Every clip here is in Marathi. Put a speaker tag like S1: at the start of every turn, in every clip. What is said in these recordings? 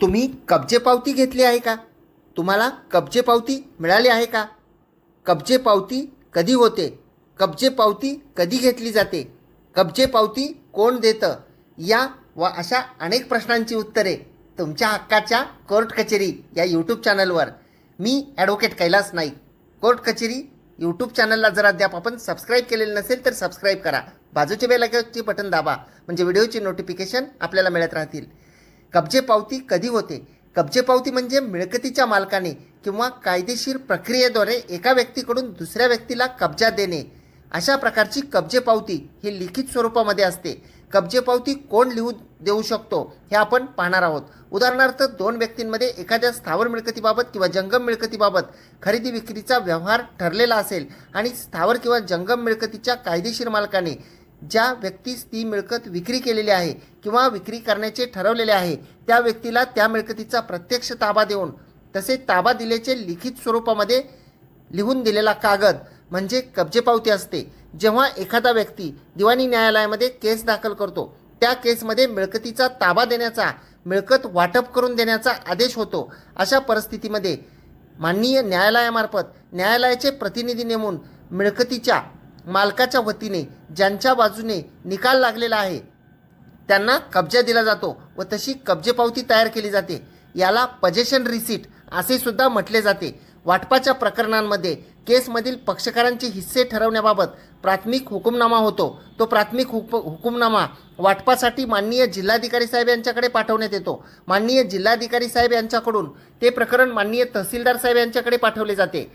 S1: तुम्ही कब्जे पावती घेतली आहे का? तुम्हाला कब्जे पावती मिळाली आहे का? कब्जे पावती कधी होते? कब्जे पावती कधी घेतली जाते? कब्जे पावती कोण देतं? या व अशा अनेक प्रश्नांची उत्तरे तुमच्या हक्काच्या कोर्ट कचेरी या यूट्यूब चॅनलवर मी ॲडव्होकेट कैलास नाईक. कोर्ट कचेरी यूट्यूब चॅनलला जर अद्याप आपण सबस्क्राईब केलेलं नसेल तर सबस्क्राईब करा. बाजूच्या बेलायकनचे बटन दाबा. म्हणजे व्हिडिओची नोटिफिकेशन आपल्याला मिळत राहतील. कब्जे पावती कधी होते? कब्जे पावती म्हणजे मिळकतीच्या मालकाने किंवा कायदेशीर प्रक्रियेद्वारे एका व्यक्तीकडून दुसऱ्या व्यक्तीला कब्जा देणे. अशा प्रकारची कब्जे पावती ही लिखित स्वरूपामध्ये असते. कब्जे पावती कोण लिहू देऊ शकतो हे आपण पाहणार आहोत. उदाहरणार्थ दोन व्यक्तींमध्ये एखाद्या स्थावर मिळकतीबाबत किंवा जंगम मिळकतीबाबत खरेदी विक्रीचा व्यवहार ठरलेला असेल आणि स्थावर किंवा जंगम मिळकतीच्या कायदेशीर मालकाने ज्या व्यक्तीस ती मिळकत विक्री केलेली आहे किंवा विक्री करण्याचे ठरवलेले आहे त्या व्यक्तीला त्या मिळकतीचा प्रत्यक्ष ताबा देऊन तसेच ताबा दिल्याचे लिखित स्वरूपामध्ये लिहून दिलेला कागद म्हणजे कब्जे पावती असते. जेव्हा एखादा व्यक्ती दिवाणी न्यायालयामध्ये केस दाखल करतो त्या केसमध्ये मिळकतीचा ताबा देण्याचा मिळकत वाटप करून देण्याचा आदेश होतो. अशा परिस्थितीमध्ये माननीय न्यायालयामार्फत न्यायालयाचे प्रतिनिधी नेमून मिळकतीच्या मालकाच्या वतीने ज्यांच्या बाजूने निकाल लागलेला आहे त्यांना कब्जा दिला जातो व तशी कब्जे पावती तयार केली जाते. याला पजेशन रिसीट असे सुद्धा म्हटले जाते. वाटपाच्या प्रकरणांमध्ये केसमधील पक्षकारांचे हिस्से ठरवण्याबाबत प्राथमिक हुकुमनामा होतो. तो प्राथमिक हुक हुकुमनामा वाटपासाठी माननीय जिल्हाधिकारी साहेब यांच्याकडे पाठवण्यात येतो. माननीय जिल्हाधिकारी साहेब यांच्याकडून ते प्रकरण माननीय तहसीलदार साहेब यांच्याकडे पाठवले जाते.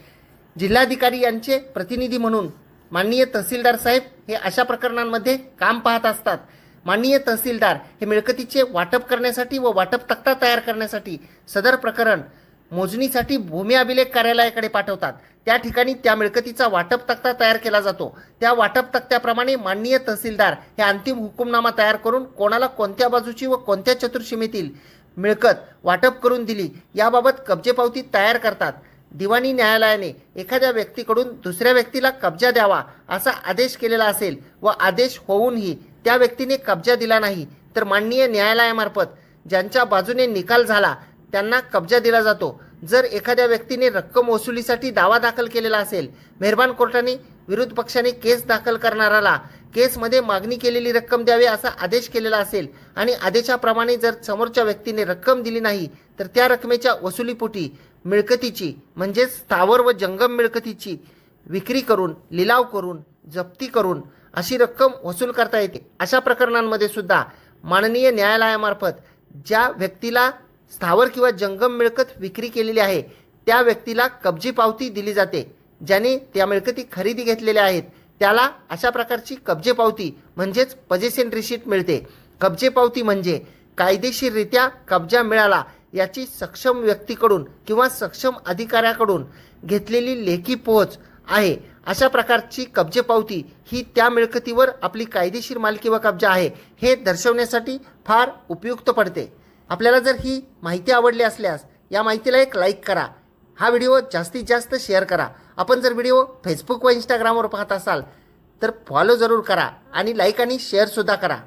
S1: जिल्हाधिकारी यांचे प्रतिनिधी म्हणून माननीय तहसीलदार साहेब हे अशा प्रकरणांमध्ये काम पाहत असतात. माननीय तहसीलदार हे मिळकतीचे वाटप करण्यासाठी व वाटप तक्ता तयार करण्यासाठी सदर प्रकरण मोजणीसाठी भूमी अभिलेख कार्यालयाकडे पाठवतात. त्या ठिकाणी त्या मिळकतीचा वाटप तक्ता तयार केला जातो. त्या वाटप तक्त्याप्रमाणे माननीय तहसीलदार हे अंतिम हुकुमनामा तयार करून कोणाला कोणत्या बाजूची व कोणत्या चतुर्सीमेतील मिळकत वाटप करून दिली याबाबत कब्जे पावती तयार करतात. दिवाणी न्यायालयाने एखाद्या व्यक्तीकडून दुसऱ्या व्यक्तीला कब्जा द्यावा असा आदेश केलेला असेल व आदेश होऊनही त्या व्यक्तीने कब्जा दिला नाही तर माननीय न्यायालयामार्फत ज्यांच्या बाजूने निकाल झाला त्यांना कब्जा दिला जातो. जर एखाद्या व्यक्तीने रक्कम वसुलीसाठी दावा दाखल केलेला असेल मेहरबान कोर्टाने विरोध पक्षाने केस दाखल करणाराला केसमध्ये मागणी केलेली रक्कम द्यावी असा आदेश केलेला असेल आणि आदेशाप्रमाणे जर समोरच्या व्यक्तीने रक्कम दिली नाही तर त्या रकमेच्या वसुलीपोटी मिळकतीची म्हणजेच स्थावर व जंगम मिळकतीची विक्री करून लिलाव करून जप्ती करून अशी रक्कम वसूल करता येते. अशा प्रकरणांमध्ये सुद्धा माननीय न्यायालयामार्फत ज्या व्यक्तीला स्थावर किंवा जंगम मिळकत विक्री केलेली आहे त्या व्यक्तीला कब्जी पावती दिली जाते. ज्याने त्या मिळकती खरेदी घेतलेल्या आहेत त्याला अशा प्रकारची कब्जे पावती म्हणजेच पजेशन रिशीट मिळते. कब्जे पावती म्हणजे कायदेशीररित्या कब्जा मिळाला याची सक्षम व्यक्तीकडून किंवा सक्षम अधिकाऱ्याकडून घेतलेली लेखी पोहोच आहे. अशा प्रकारची कब्जे पावती ही त्या मिळकतीवर आपली कायदेशीर मालकी व कब्जा आहे हे दर्शवण्यासाठी फार उपयुक्त पडते. आपल्याला जर ही माहिती आवडली असल्यास या माहितीला एक लाईक करा. हा व्हिडिओ जास्तीत जास्त शेअर करा. आपण जर व्हिडिओ फेसबुक व इंस्टाग्रामवर पाहत असाल तर फॉलो जरूर करा आणि लाईक आणि शेअरसुद्धा करा.